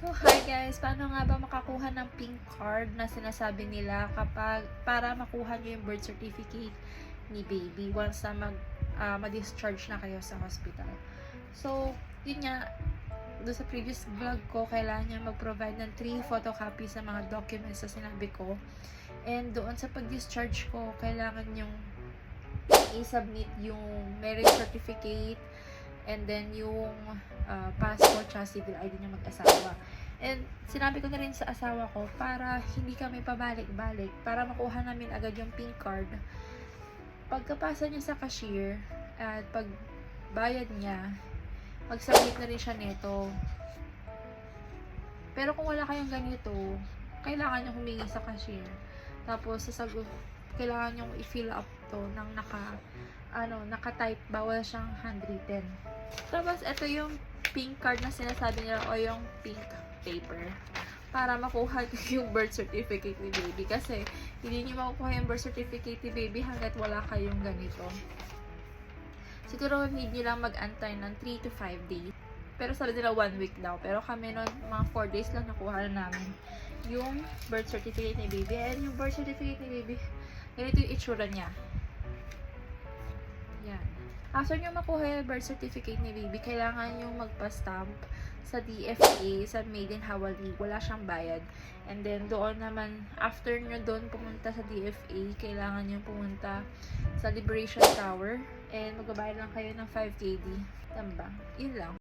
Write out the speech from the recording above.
So, hi guys! Paano nga ba makakuha ng pink card na sinasabi nila kapag para makuha nyo yung birth certificate ni baby once na mag, ah, ma-discharge na kayo sa hospital. So, yun nga, doon sa previous vlog ko, kailangan niya mag-provide ng 3 photocopies sa mga documents na sinabi ko. And doon sa pag-discharge ko, kailangan yung i-submit yung marriage certificate and then yung uh, passport tsaka civil ID niya mag-asawa. And sinabi ko na rin sa asawa ko para hindi kami pabalik-balik, para makuha namin agad yung pink card. Pagkapasa niya sa cashier at pag bayad niya, mag-submit na rin siya nito. Pero kung wala kayong ganito, kailangan niyo humingi sa cashier. Tapos sasagot, kailangan niyo i-fill up to ng naka ano, naka-type, bawal siyang handwritten. Tapos, ito yung pink card na sinasabi nila o yung pink paper para makuha yung birth certificate ni baby. Kasi, hindi niyo makukuha yung birth certificate ni baby hanggat wala kayong ganito. Siguro, need niyo lang mag-antay ng 3 to 5 days. Pero sabi nila 1 week daw. Pero kami noon, mga 4 days lang nakuha na namin yung birth certificate ni baby. And yung birth certificate ni baby, ganito yung itsura niya. Yan. After nyo makuha yung birth certificate ni baby, kailangan yung magpa-stamp sa DFA, sa Made in Hawali. Wala siyang bayad. And then, doon naman, after nyo doon pumunta sa DFA, kailangan nyo pumunta sa Liberation Tower. And magbabayad lang kayo ng 5 KD. Tamba. Yun lang.